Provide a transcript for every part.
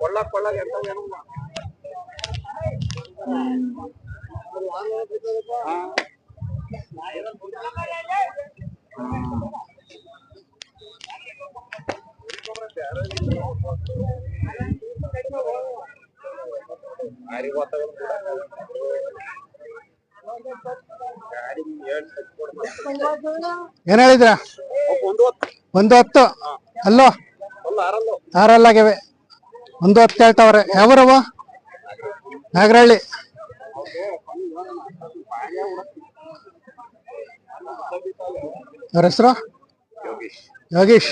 ಕೊಳ್ಳ ಕೊಳ್ಳ ಎಂತವೇನಮ್ಮ ಏನ್ ಹೇಳಿದ್ರ? ಒಂದು ಹೊತ್ತು. ಅಲ್ಲೋ? ಅಲ್ಲ ಆರಲ್ಲು ಆರಲ್ಲಾಗ್ಯವೆ. ಒಂದು ಹತ್ತು ಹೇಳ್ತಾವ್ರೆ. ಯಾವ್ರವ ನಾಗರಹಳ್ಳಿ. ಅವ್ರ ಹೆಸರು? ಯೋಗೀಶ್.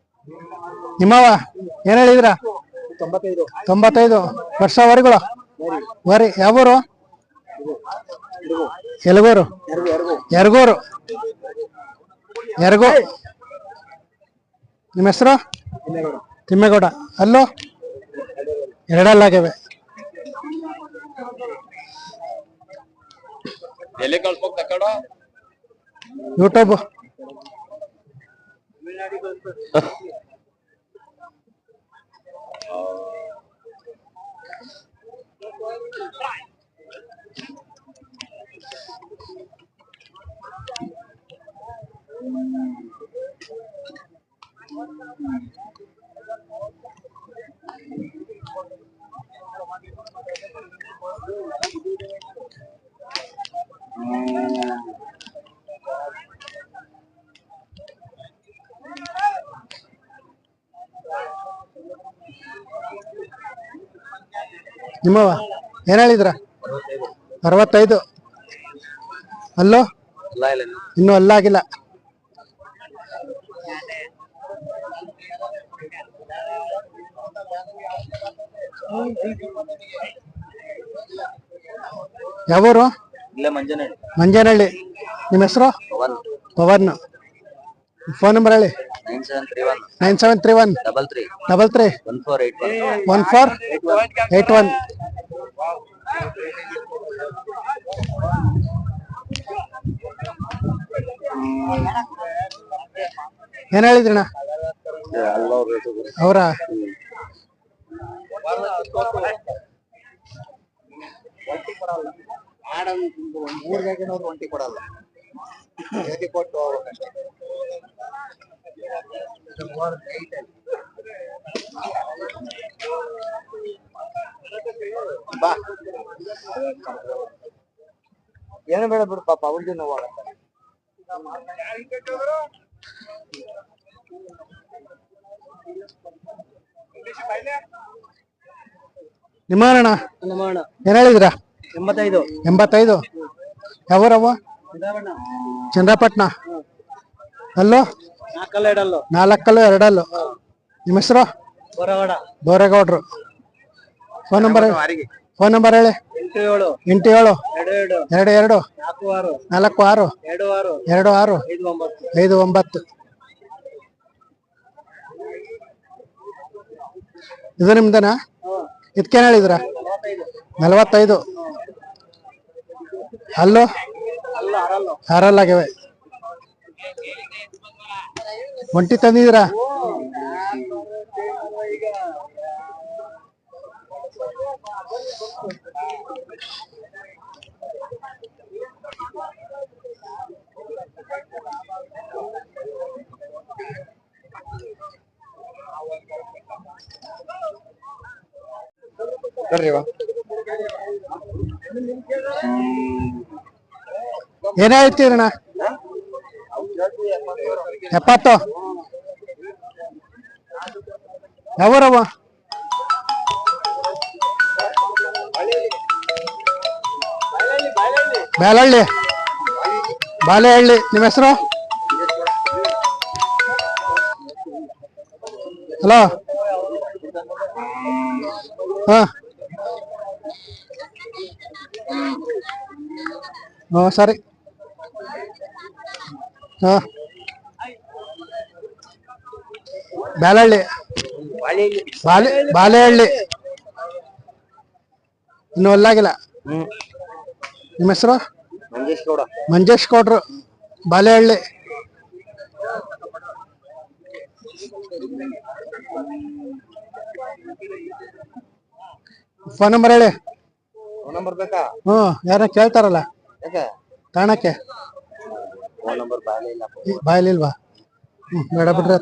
ನಿಮ್ಮವ ಏನ್ ಹೇಳಿದ್ರ? ತೊಂಬತ್ತೈದು. ವರ್ಷ ವರಿಗಳು ವರಿ ಯಾವೂರು? ಎಲ್ಗೂರು? ಎರಗೂರು. ಎರಗೋ. ಯರಗೂರು ನಿಮ್ಮ ಹೆಸರು? ತಿಮ್ಮೇಗೌಡ. ಅಲ್ಲೋ? ಎರಡಲ್ಲಾಗ್ಯವೆ. ಎಲ್ಲಿ Thank you. ನಿಮ್ಮವ ಏನ್ ಹೇಳಿದ್ರ? ಅರವತ್ತೈದು. ಅಲ್ಲೋ? ಇನ್ನೂ ಅಲ್ಲಾಗಿಲ್ಲ. ಯಾವೂರು? ಮಂಜನಹಳ್ಳಿ. ನಿಮ್ಮ ಹೆಸರು? ಪವನ್. ಪವನ್. ಫೋನ್ ನಂಬರ್ ಹೇಳಿ. Nine seven three one nine seven three one double three double three one four eight one one four eight one ಏನ್ ಹೇಳಿದ್ರಣ್ಣ ಅವರ? ಒಂಟಿ ಕೊಡಲ್ಲ. ಹೇಗೆ ಕೊಟ್ಟು ಹೋಗ್ಬೇಕಷ್ಟೇ. ಬಾ. ಏನು ಬೇಡ ಬಿಡು ಪಾಪ ಅವ್ರಿಗೆ ನೋವಾಗತ್ತೆ ನಮ್ಮಣ್ಣ? ಏನ್ ಹೇಳಿದ್ರ? ಎಂಬತ್ತೈದು. ಎಂಬತ್ತೈದು? ಯಾವರವ್ವ? ಚಂದ್ರಪಟ್ಟಣ ಅಲ್ಲೋ? ನಾಲ್ಕಲ್ಲ ಎರಡಲ್ಲು? ನಿಮ್ಮ ಹೆಸರು? ಬೋರೇಗೌಡ್ರು. ಫೋನ್ ನಂಬರ್ ಫೋನ್ ನಂಬರ್ ಹೇಳಿ. ಎಂಟು ಏಳು. ಎರಡು ಎರಡು. ನಾಲ್ಕು ಆರು. ಎರಡು ಆರು. ಐದು ಒಂಬತ್ತು. ಇದು ನಿಮ್ದನಾ? ಇದಕ್ಕೇನು ಹೇಳಿದ್ರ? ನಲವತ್ತೈದು. ಅಲ್ಲೋ ಹಾರಲ್ಲಾಗಿವೆ. ಒಂಟಿ ತಂದಿದ್ದೀರಾ? ಏನೇ ಹೇಳ್ತೀರಣ್ಣ? ಎಪ್ಪತ್ತು. ಯಾವೂರವ ಬ್ಯಾಲಹಳ್ಳಿ ಬಾಳೆಹಳ್ಳಿ. ನಿಮ್ಮ ಹೆಸರು? ಹಲೋ? ಹಾ. ಹಾ ಸರಿ. ಬ್ಯಾಲಹಳ್ಳಿ ಬಾಲೆ ಬಾಲೆಹಳ್ಳಿ ಇನ್ನು ಅಲ್ಲಾಗಿಲ್ಲ. ನಿಮ್ಮ ಹೆಸರು? ಮಂಜೇಶ್ ಗೌಡ. ಮಂಜೇಶ್ ಗೌಡ್ರು. ಬಾಲೆಹಳ್ಳಿ ಫೋನ್ ನಂಬರ್ ಹೇಳಿ. ಫೋನ್ ನಂಬರ್ ಬೇಕಾ? ಹ್ಞೂ ಯಾರ ಕೇಳ್ತಾರಲ್ಲ. ತಾಣಕ್ಕೆ ಫೋನ್ ನಂಬರ್ ಬಾಳೆ ಇಲ್ಲ ಬಾಯಲಿಲ್ವಾ ಬೇಡ ಬಿಡ್ರಿ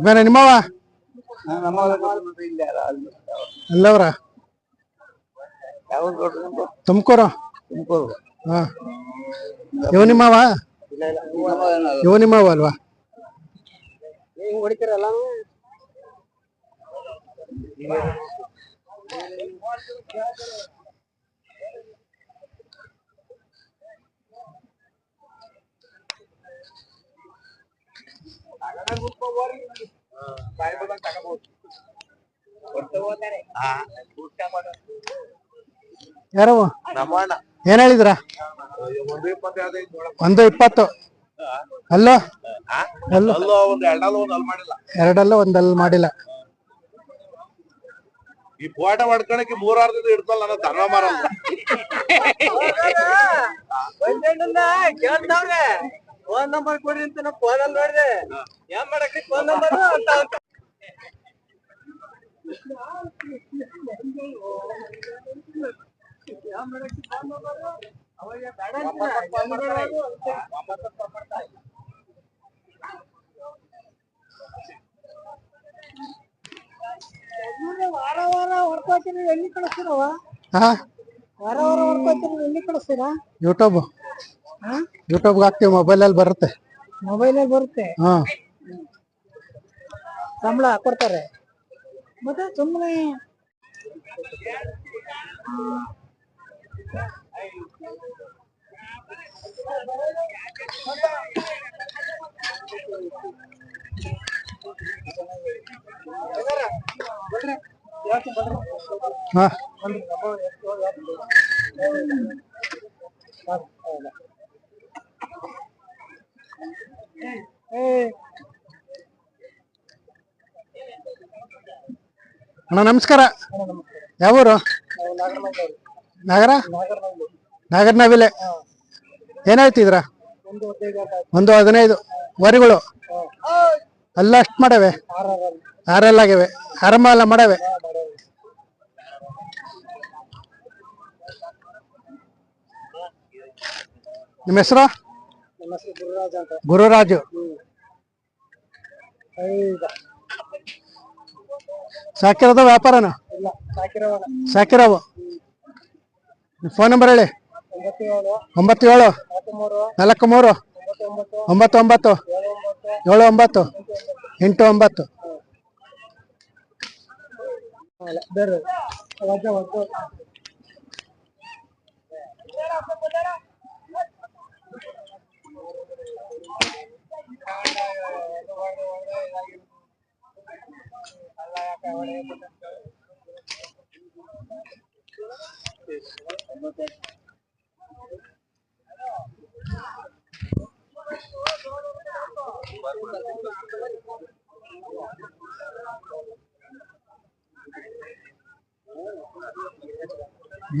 ಇದ್ಮೇಲೆ ನಿಮ್ಮವ ಎಲ್ಲವ್ರ? ತುಮಕೂರು? ತುಮಕೂರು. ಹಾ. ಇವ್ ನಿಮ್ಮವ. ಇವ್ ನಿಮ್ಮವ ಅಲ್ವಾ? ಹೊಡಿತೀರಲ್ಲ ಯಾರವ ನಮ್ಮ ಅಣ್ಣ ಏನ್ ಹೇಳಿದ್ರ? ಒಂದು ಇಪ್ಪತ್ತು. ಅಲ್ಲೋ? ಅಲ್ಲೋ? ಅಲ್ಲೋ ಒಂದು ಎರಡಲ್ಲ ಒಂದು ಅಲ್ಲಿ ಮಾಡಿಲ್ಲ ಎರಡಲ್ಲ ಒಂದಲ್ಲಿ ಮಾಡಿಲ್ಲ. ಈ ಪೋಟ ಮಾಡ್ಕೊಳಕ್ಕೆ ಮೂರಾರ್ದಿಂದ ಇಡ್ತಲ್ಲ ನನ್ನ ಧರ್ಮ ಮಾರಲ್ಲ ಫೋನ್ ನಂಬರ್ ಕೊಡ್ರಿ ಅಂತ ನಾ ಫೋನ್ ಅಲ್ಲಿ ನೋಡಿದೆ. ಏನ್ ಮಾಡಕ್ಕೆ ಫೋನ್ ನಂಬರ್ ಅಂತ ಅಂತ. ವಾರ ವಾರ ಹೊಡ್ಕೋತೀನಿ ಎಲ್ಲಿ ಕಳಿಸ್ತೀರವ ಹಾ ವಾರ ವಾರ ಹೊಡ್ಕೋತೀನಿ ಎಲ್ಲಿ ಕಳಿಸ್ತೀರಾ? ಯೂಟ್ಯೂಬ್ ಯೂಟ್ಯೂಬ್ಗೆ ಹಾಕ್ತೀವಿ ಮೊಬೈಲಲ್ಲಿ ಬರುತ್ತೆ. ಮೊಬೈಲಲ್ಲಿ ಬರುತ್ತೆ? ಹಾ. ಸಂಬಳ ಕೊಡ್ತಾರೆ. ಮತ್ತೆ ಸುಮ್ಮನೆ ಹಾ. ಅಣ್ಣ, ನಮಸ್ಕಾರ. ಯಾವೂರು? ನಗರ? ನಾಗರನವಿಲೆ ಏನಾಯ್ತಿದ್ರ ಒಂದು ಹದಿನೈದು ವರಿಗಳು. ಎಲ್ಲ ಅಷ್ಟು ಮಾಡವೆ? ಆರೆಲ್ಲ ಆಗಿವೆ. ಆರಂಭ ಎಲ್ಲ ಮಾಡವೆ? ನಿಮ್ಮ ಹೆಸರು? ಗುರುರಾಜ್ ಸಾಕಿರೋದ ವ್ಯಾಪಾರನ? ಸಾಕಿರೋವು ಫೋನ್ ನಂಬರ್ ಹೇಳಿ. ಒಂಬತ್ತು ಏಳು ನಾಲ್ಕು ಮೂರು ಒಂಬತ್ತು ಒಂಬತ್ತು ಏಳು ಒಂಬತ್ತು. ಎಂಟು ಒಂಬತ್ತು. ಬೇರೆ.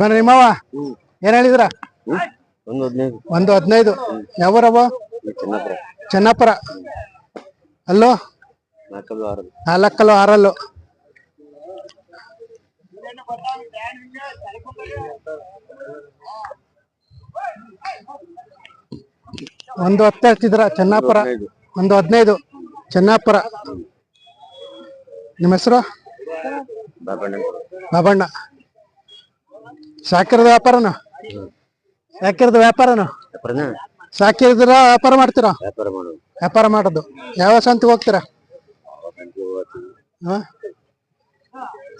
ಬನ್ರಿ ಮಾವ. ಏನ್ ಹೇಳಿದ್ರ? ಒಂದು ಹದಿನೈದು. ಒಂದು ಹದಿನೈದು. ಯಾವರವ ಚೆನ್ನಪುರ. ಅಲ್ಲೋ? ನಾಲ್ಕಲ್ಲು ಆರಲ್ಲು. ಒಂದು ಹತ್ತು ಹೇಳ್ತಿದ್ರ ಚೆನ್ನಾಪುರ. ಒಂದು ಹದಿನೈದು. ಚೆನ್ನಾಪುರ. ನಿಮ್ಮ ಹೆಸರು? ಬಾಬಣ್ಣ. ಸಾಕಿರದ ವ್ಯಾಪಾರನ? ಸಾಕಿರದ ವ್ಯಾಪಾರನ? ಸಾಕಿದ್ರ ವ್ಯಾಪಾರ ಮಾಡ್ತೀರಾ? ವ್ಯಾಪಾರ ಮಾಡೋದು. ಯಾವ ಸಂತಿಗೆ ಹೋಗ್ತೀರಾ?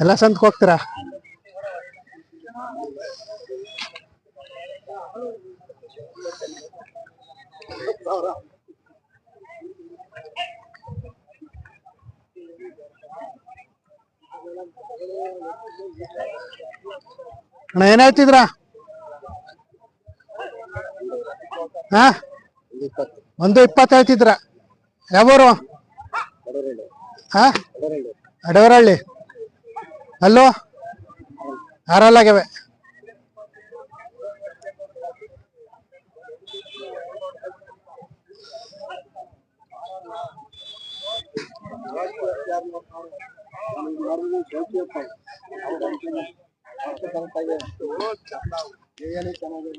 ಎಲ್ಲ ಸಂತಕ್ಕೆ ಹೋಗ್ತೀರಾ? ಅಣ್ಣ ಏನ್ ಹೇಳ್ತಿದ್ರ? ಹಾ? ಒಂದು ಇಪ್ಪತ್ತು ಹೇಳ್ತಿದ್ರ. ಯಾವೂರು? ಅಡವರಳ್ಳಿ ಅಲ್ಲೋ? ಆರಲ್ಲಾಗ್ಯವೆ ಚೆನ್ನಾಗಿ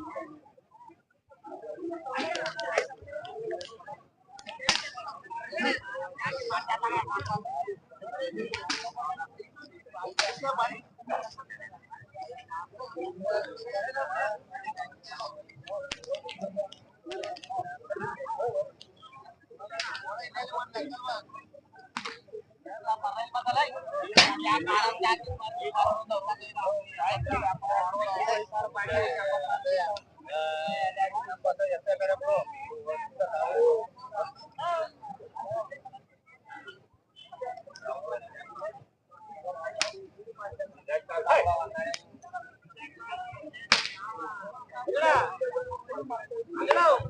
Hello.